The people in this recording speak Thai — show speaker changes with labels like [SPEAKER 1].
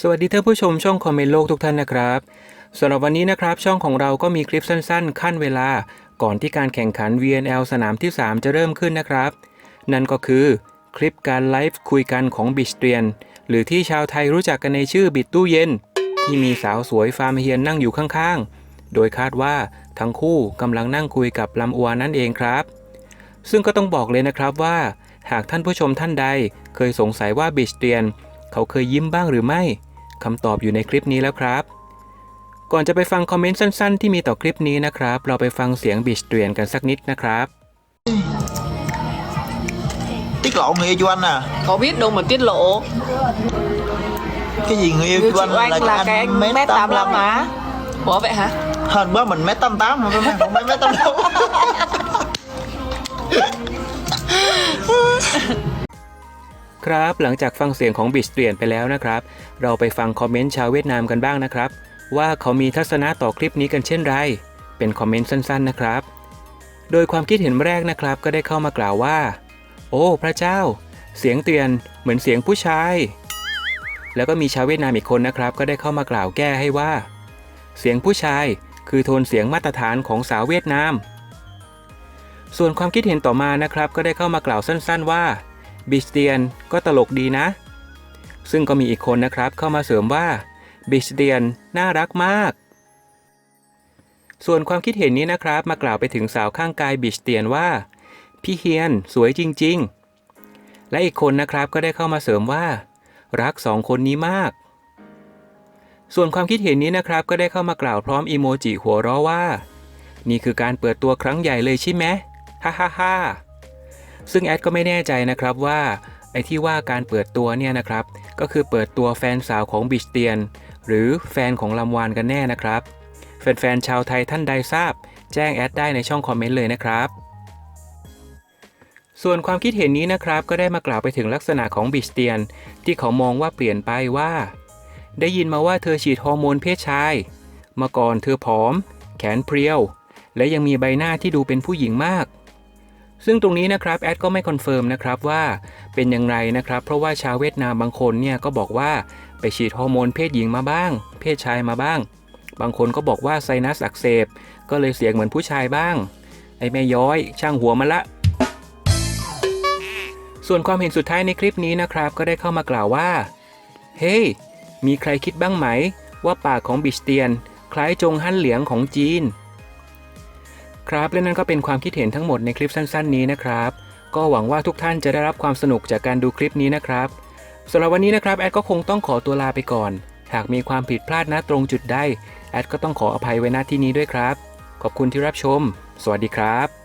[SPEAKER 1] สวัสดีท่านผู้ชมช่องคอมเมนต์โลกทุกท่านนะครับสำหรับวันนี้นะครับ ช่องของเราก็มีคลิปสั้นๆ ขั้นเวลา ก่อนที่การแข่งขัน VNL สนามที่ 3 จะเริ่มขึ้นนะครับ นั่นก็คือคลิปการไลฟ์คุยกันของบิชเตียน หรือที่ชาวไทยรู้จักกันในชื่อบิดตู้เย็น ที่มีสาวสวยฟาร์มเฮียนนั่งอยู่ข้างๆ โดยคาดว่าทั้งคู่กำลังนั่งคุยกับลำอวานั่นเองครับ ซึ่งก็ต้องบอกเลยนะครับว่า หากท่านผู้ชมท่านใดเคยสงสัยว่าบิชเตียน เขาเคยยิ้มบ้างหรือไม่คำตอบอยู่ในคลิปนี้แล้วครับ ก่อนจะไปฟังคอมเมนต์สั้นๆ ที่มีต่อคลิปนี้นะครับ เราไปฟังเสียงบิชเตียนกันสักนิดนะครับ
[SPEAKER 2] tiết lộ người yêu cho anh à
[SPEAKER 3] Có biết đâu mà tiết lộ
[SPEAKER 2] cái gì người yêu
[SPEAKER 3] Người
[SPEAKER 2] của
[SPEAKER 3] chị
[SPEAKER 2] anh
[SPEAKER 3] Oanh là cái mét 85 má Ủa vậy hả?
[SPEAKER 2] hơn bữa mình mét tám tám mà không phải mét tám đâu
[SPEAKER 1] ครับ หลังจากฟังเสียงของบิชเตียนไปแล้วนะครับ เราไปฟังคอมเมนต์ชาวเวียดนามกันบ้างนะครับ ว่าเขามีทัศนะต่อคลิปนี้กันเช่นไร เป็นคอมเมนต์สั้นๆนะครับ โดยความคิดเห็นแรกนะครับ ก็ได้เข้ามากล่าวว่า โอ้ พระเจ้า เสียงเตียนเหมือนเสียงผู้ชาย แล้วก็มีชาวเวียดนามอีกคนนะครับ ก็ได้เข้ามากล่าวแก้ให้ว่า เสียงผู้ชายคือโทนเสียงมาตรฐานของสาวเวียดนาม ส่วนความคิดเห็นต่อมานะครับ ก็ได้เข้ามากล่าวสั้น ๆ ว่า บิชเตียนก็ตลกดีนะ ซึ่งก็มีอีกคนนะครับเข้ามาเสริมว่าบิชเตียนน่ารักมาก ส่วนความคิดเห็นนี้นะครับมากล่าวไปถึงสาวข้างกายบิชเตียนว่า พี่เฮียนสวยจริง ๆ และอีกคนนะครับก็ได้เข้ามาเสริมว่า รักสองคนนี้มาก ส่วนความคิดเห็นนี้นะครับก็ได้เข้ามากล่าวพร้อมอีโมจิหัวเราะว่า นี่คือการเปิดตัวครั้งใหญ่เลยใช่ไหมฮ่าฮ่าฮ่า ซึ่งแอดก็ไม่แน่ใจนะครับว่าไอ้ที่ว่าการเปิดตัวเนี่ยนะครับ ก็คือเปิดตัวแฟนสาวของบิชเตียน หรือแฟนของลำวานกันแน่นะครับ แฟนๆชาวไทยท่านใดทราบ แจ้งแอดได้ในช่องคอมเมนต์เลยนะครับส่วนความคิดเห็นนี้นะครับก็ได้มากล่าวไปถึงลักษณะของบิชเตียน ที่เขามองว่าเปลี่ยนไปว่า ได้ยินมาว่าเธอฉีดฮอร์โมนเพศชายเมื่อก่อนเธอผอม แขนเพรียว และยังมีใบหน้าที่ดูเป็นผู้หญิงมาก ซึ่งตรงนี้นะครับแอดก็ไม่คอนเฟิร์มนะครับว่าเป็นอย่างไรนะครับ เพราะว่าชาวเวียดนามบางคนเนี่ยก็บอกว่าไปฉีดฮอร์โมนเพศหญิงมาบ้าง เพศชายมาบ้าง บางคนก็บอกว่าไซนัสอักเสบก็เลยเสียงเหมือนผู้ชายบ้าง ไอ้แม่ย้อยช่างหัวมาละ ส่วนความเห็นสุดท้ายในคลิปนี้นะครับ ก็ได้เข้ามากล่าวว่า เฮ้ hey, มีใครคิดบ้างไหม ว่าปากของบิชเตียน คล้ายจงฮั่นเหลียงของจีน ครับและนั่นก็เป็นความคิดเห็นทั้งหมดในคลิปสั้น ๆ นี้นะครับ ก็หวังว่าทุกท่านจะได้รับความสนุกจากการดูคลิปนี้นะครับสำหรับวันนี้นะครับแอดก็คงต้องขอตัวลาไปก่อน หากมีความผิดพลาดนะตรงจุดใดแอดก็ต้องขออภัยไว้ณที่นี้ด้วยครับ ขอบคุณที่รับชม สวัสดีครับ